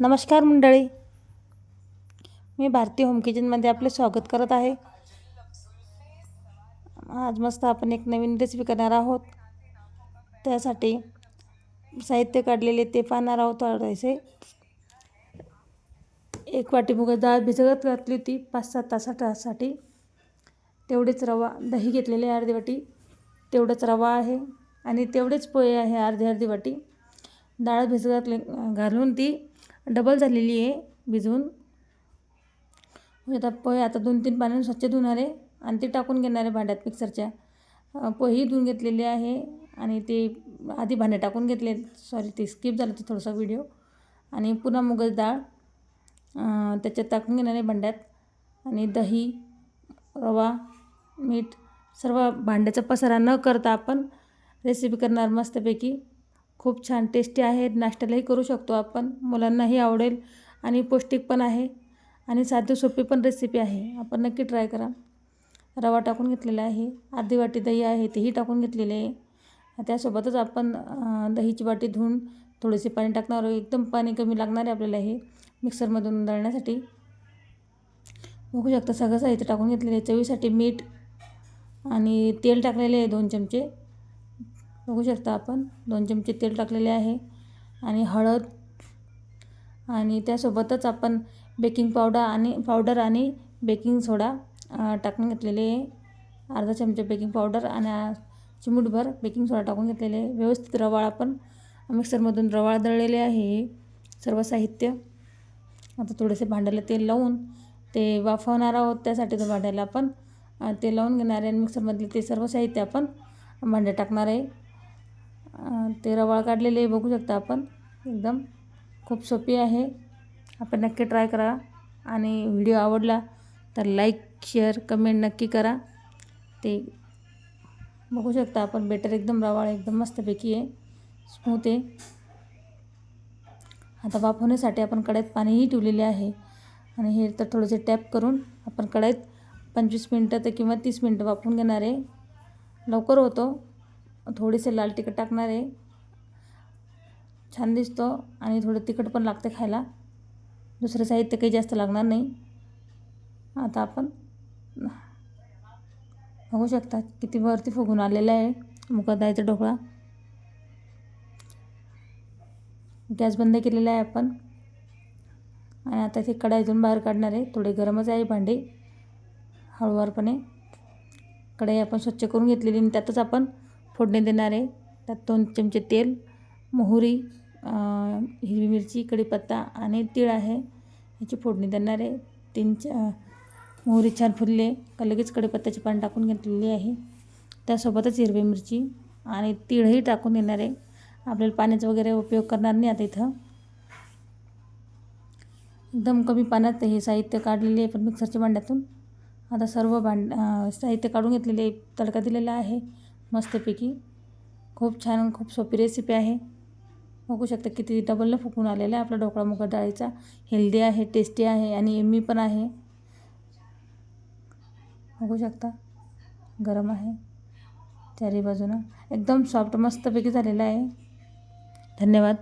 नमस्कार मंडळी. मी भारती होम किचनमध्ये आपले स्वागत करत आहे. आज मस्त आपण एक नवीन रेसिपी करणार आहोत. त्यासाठी साहित्य काढलेले ते पाहणार आहोत थोडेसे. एक वाटी मुग डाळ भिजवत घातली होती पाच सात तासासाठी. तेवढेच रवा दही घेतलेले अर्धी वाटी. तेवढंच रवा आहे आणि तेवढेच पोहे आहे अर्धी अर्धी वाटी. डाळ भिजत घातली घालून ती डबल झालेली आहे भिजवून. म्हणजे आता पोहे आता दोन तीन पाण्याने स्वच्छ धुणार आहे आणि ते टाकून घेणार आहे भांड्यात मिक्सरच्या. पोहेही धुवून घेतलेले आहे आणि ते आधी भांडे टाकून घेतले सॉरी ते स्किप झालं ते थोडासा व्हिडिओ आणि पुन्हा मुगच डाळ त्याच्यात टाकून घेणार आहे भांड्यात. आणि दही रवा मीठ सर्व भांड्याचा पसारा न करता आपण रेसिपी करणार मस्तपैकी. खूप छान टेस्टी आहे. नाश्त्यालाही करू शकतो आपण. मुलांनाही आवडेल आणि पौष्टिक पण आहे आणि साधी सोपी पण रेसिपी आहे. आपण नक्की ट्राय करा. रवा टाकून घेतलेला आहे. अर्धी वाटी दही आहे तेही टाकून घेतलेले आहे. त्यासोबतच आपण दहीची वाटी धुवून थोडेसे पाणी टाकणार एकदम पाणी कमी लागणार आहे आपल्याला हे मिक्सरमधून दळण्यासाठी. बघू शकता सगळं साहित्य टाकून घेतलेलं आहे. चवीसाठी मीठ आणि तेल टाकलेले आहे दोन चमचे. बघू शकता आपण. दोन चमचे तेल टाकलेले आहे आणि हळद. आणि त्यासोबतच आपण बेकिंग पावडर आणि पावडर आणि बेकिंग सोडा टाकून घेतलेले आहे. अर्धा चमचा बेकिंग पावडर आणि चिमूटभर बेकिंग सोडा टाकून घेतलेले आहे. व्यवस्थित रवाळ आपण मिक्सरमधून रवाळ दळलेले आहे सर्व साहित्य. आता थोडेसे भांड्याला तेल लावून ते वाफवणार आहोत. त्यासाठी तो भांड्याला आपण ते लावून घेणार आहे आणि मिक्सरमधले ते सर्व साहित्य आपण भांड्या टाकणार आहे. ते रवाळ काढलेले बघू शकता आपण. एकदम खूप सोपी आहे. आपण नक्की ट्राय करा. आणि व्हिडिओ आवडला तर लाईक शेअर कमेंट नक्की करा. ते बघू शकता आपण. बेटर एकदम रवाळ एकदम मस्तपैकी आहे. स्मूथ आहे. आता वाफ होण्यासाठी आपण कढईत पाणीही ठेवलेले आहे. आणि हे तर थोडेसे टॅप करून आपण कढईत पंचवीस मिनटं तर किंवा तीस मिनटं वाफवून घेणार आहे. लवकर होतो. थोडेसे लाल तिखट टाकणार आहे. छान दिसतो आणि थोडं तिखट पण लागते खायला. दुसरं साहित्य काही जास्त लागणार नाही. आता आपण बघू शकता किती वरती फुगून आलेला आहे. मुकादायचा ढोकळा. गॅस बंद केलेला आहे आपण. आणि आता ते कढाईतून बाहेर काढणार आहे. थोडे गरमच आहे भांडे. हळूवारपणे कढाई आपण स्वच्छ करून घेतलेली आणि त्यातच आपण फोडणी देणार. आहे त्यात दोन चमचे तेल मोहरी हिरवी मिरची कढीपत्ता आणि तीळ आहे. याची फोडणी देणार. आहे तीन च मोहरी छान फुलले. का लगेच कढीपत्त्याचे पान टाकून घेतलेली आहे. त्यासोबतच हिरवी मिरची आणि तीळही टाकून देणार. आहे आपल्याला पाण्याचा वगैरे उपयोग करणार नाही आता इथं. एकदम कमी पाण्यात हे साहित्य काढलेले आहे पण मिक्सरच्या भांड्यातून. आता सर्व भांड साहित्य काढून घेतलेले तडका दिलेला आहे. मस्तपैकी. खूप छान खूप सोपी रेसिपी आहे. बघू शकता किती डबलनं फुकून आलेला आहे आपला ढोकळा मुगा डाळीचा. हेल्दी आहे टेस्टी आहे आणि एम्मी पण आहे. बघू शकता. गरम आहे. चारी बाजूनं. एकदम सॉफ्ट मस्तपैकी झालेला आहे. धन्यवाद.